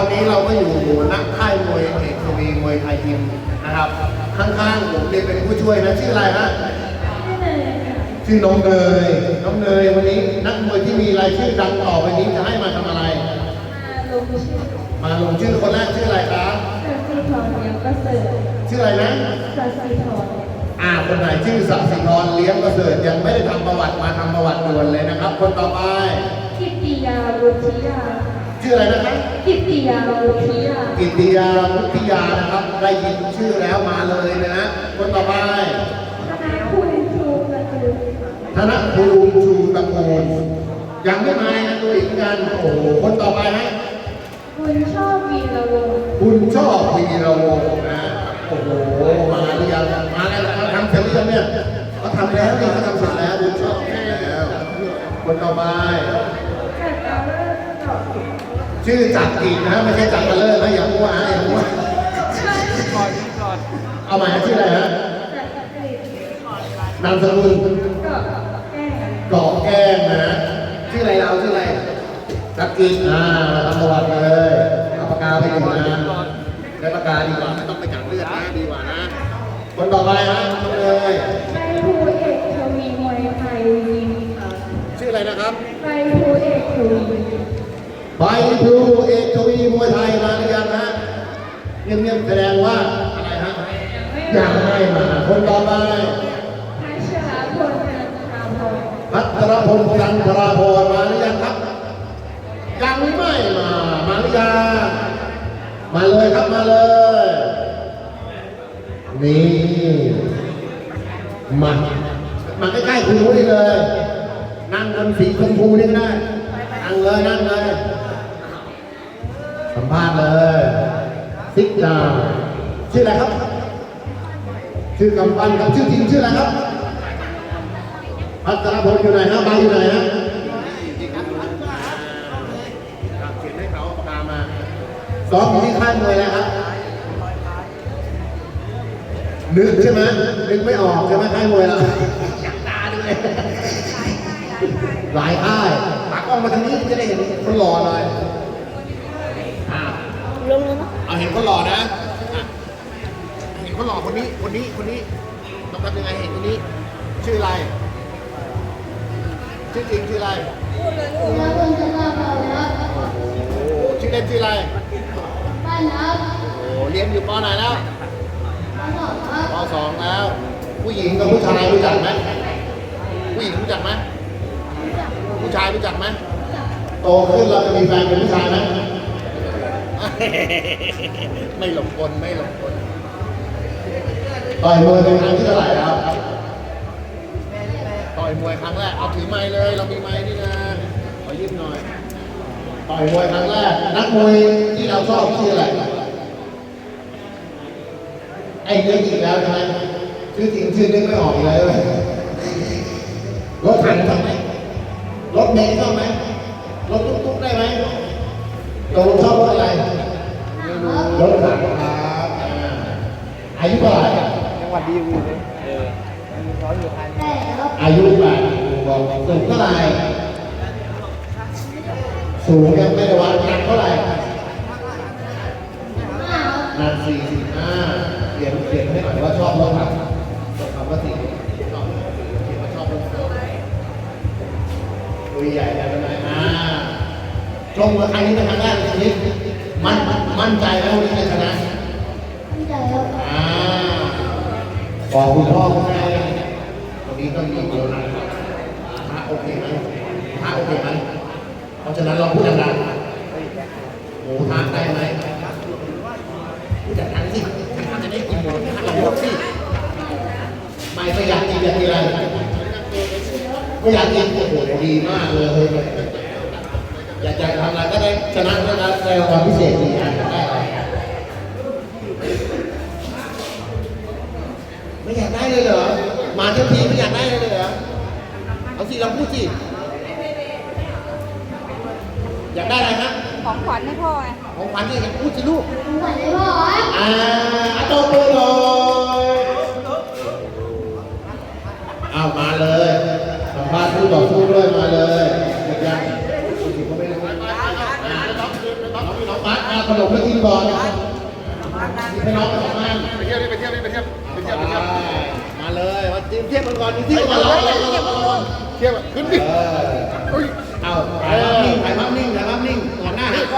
อนนี้เราก็อยู่นักค่ายมวยเอกทวีมวยไทยยิมนะครับ ข้างๆผมเนี่ยเป็นผู้ช่วยนะชื่ออะไรฮะชื่อน้องเนยน้องเนยวันนี้นักมวยที่มีรายชื่อดังต่อไปนี้จะให้มาทำอะไร ลงชื่อมาลงชื่อคนแรกชื่ออะไรครับสัตย์ทองเลี้ยงประเสริฐชื่ออะไรนะสัตย์ทองอ่าคนไหนชื่อสักดิ์สิทรเลี้ยงประเสริฐยังไม่ได้ทำประวัติมาทำประวัติด่วนเลยนะครับ คนต่อไปกิตติยาวุฒิยา ชื่ออะไรนะครับกิตติยาวุฒิยากิติยาวุฒิยานะครับ ได้ยินชื่อแล้วมาเลยนะฮะคนต่อไปคณะคุณครูประตูธนภูมิชูตระกูลยังไม่มานะตัวอีกกันโอ้โหคนต่อไปฮะคุณชอบวีระวงศ์คุณชอบวีระวงศ์นะ โอ้โห มาหรือยังมาแล้วเขาทำเสร็จหรือยังเนี่ยเขาทำแล้วนี่เขาทำเสร็จแล้วคุณชอบแล้วคนต่อไป ชื่อจักรกิจนะไม่ใช่จักรเลิศนะอย่ามั่วนะอย่ามั่วใช่เอาใหม่ชื่ออะไรฮะจัดกรีดนามสกุลก็แก้เกาะแก้มนะชื่ออะไรเราชื่ออะไรจักรกิจอ่ามาทำประวัติเลยเอาปากกาไปหนึ่งนะได้ปากกาดีกว่าไม่ต้องไปจับเลือดนะดีกว่านะ คนต่อไปฮะน้องเลยไปภูเอกทวีมวยไทยยิมค่ะชื่ออะไรนะครับไปภูเอกทวี ใบพลูเอกทวีมวยไทยมาหรือยังฮะเงียบๆแสดงว่าอะไรฮะยังไม่มาคนต่อไปพัชรพลนันทาพรพัทรพลจันทราพรมาหรือยังครับ ยังไม่มา มาหรือยังมาเลยครับมาเลย นี่มามาใกล้ๆคุณรู้ได้เลย นั่งบนสีชมพูนี่ก็ได้นั่งเลยนั่งเลย สัมภาษณ์เลย ซิกดาวชื่ออะไรครับ ชื่อกำปั้นครับชื่อจริงชื่ออะไรครับพัทรพลอยู่ไหนฮะมาอยู่ไหนฮะเขียนให้เขาปากกามาซ้อมอยู่ที่ค่ายมวยแล้วครับนึกใช่ไหมนึกไม่ออกใช่ไหมค่ายมวยเราตาดูเลยหลายค่ายตากล้องมาทางนี้จะได้เห็นคนหล่อหน่อยอ่า ลงแล้วนะ เห็นคนหล่อนะอะเห็นคนหล่อคนนี้คนนี้คนนี้ต้องทำยังไงเห็นคนนี้ ชื่ออะไร ชื่อจริงชื่ออะไรมาคนจะมาเผาครับโอ้ชื่อเล่นชื่ออะไรบ้านครับโอ้เรียนอยู่ปไหนแล้วมาสองครับปสองแล้ว ผู้หญิงกับผู้ชายรู้จักไหมผู้หญิงรู้จักไหมผู้ชายรู้จักไหมโตขึ้นเราจะมีแฟนเป็นผู้ชายไหม ไม่หลงกลไม่หลงกลต่อยมวยเป็นครั้งที่เท่าไหร่แล้วต่อยมวยครั้งแรก เอาถือไม้เลย เรามีไม้นี่นะ ขอยืมหน่อย ต่อยมวยครั้งแรก นักมวยที่เราชอบชื่ออะไร ไอ้เรื่องอีกแล้วใช่ไหมชื่อจริงชื่อนึกไม่ออกอีกแล้วเลยรถถังชอบไหมรถเมล์ชอบไหมรถตุ๊กๆได้ไหมตกลงชอบ รถอะไรรถถังครับอายุเท่าไหร่จังหวัดดีวีเลยเออร้อยอยู่พันอายุแปดบอกสูงเท่าไหร่สูงยังไม่ได้วัดหนักเท่าไหร่หนักสี่สิบห้าเขียนเขียนให้หน่อยว่าชอบรถถังตกคำว่าสี่ชอบเขียนว่าชอบรถถังตัวใหญ่ได้ไหมอ่าชมว่าใครนี้เป็นครั้งแรกในชีวิต มันมั่นใจแล้ววันนี้จะชนะไม่ใจครับอ่าบอกคุณพ่อคุณแม่ยังวันนี้ต้องมีเดียวนะพระโอเคไหมพระโอเคไหมเพราะฉะนั้นเราพูดดังๆหมูทานได้ไหมพูดดังๆสิถ้าจะได้กินหมูทานเราบอกสิไม่ไม่อยากกินอยากกินอะไรไม่อยากกินโอ้โหดีมากเลย อยากจะทำอะไรก็ได้ชนะแล้วนะได้รางวัลพิเศษดีอะได้ไรไม่อยากได้เลยเหรอ มาทั้งทีไม่อยากได้เลยเหรอ เอาสิเราพูดสิ อยากได้อะไรฮะของขวัญให้พ่อไงของขวัญเนี่ยอยากพูดสิลูกผมขวัญให้พ่อครับอ่าอาตบมือหน่อยเอามาเลยสัมภาษณ์ผู้ต่อสู้ด้วยมาเลยเด็กยังผู้หญิงก็ไม่รู้อ่าน้องน้องน้องบัส อ่า ขนมและทีมก่อนนะครับให้น้องไปสองอันไปเที่ยวดิไปเที่ยวดิไปเที่ยวไปเที่ยวไปเที่ยวมาเลยมาทีมเทียบกันก่อนทีมเทียบกันก่อนรอรอรอรอรอเที่ยวขึ้นดิเอออุ้ยเอาถ่ายภาพนิ่งถ่ายภาพนิ่ง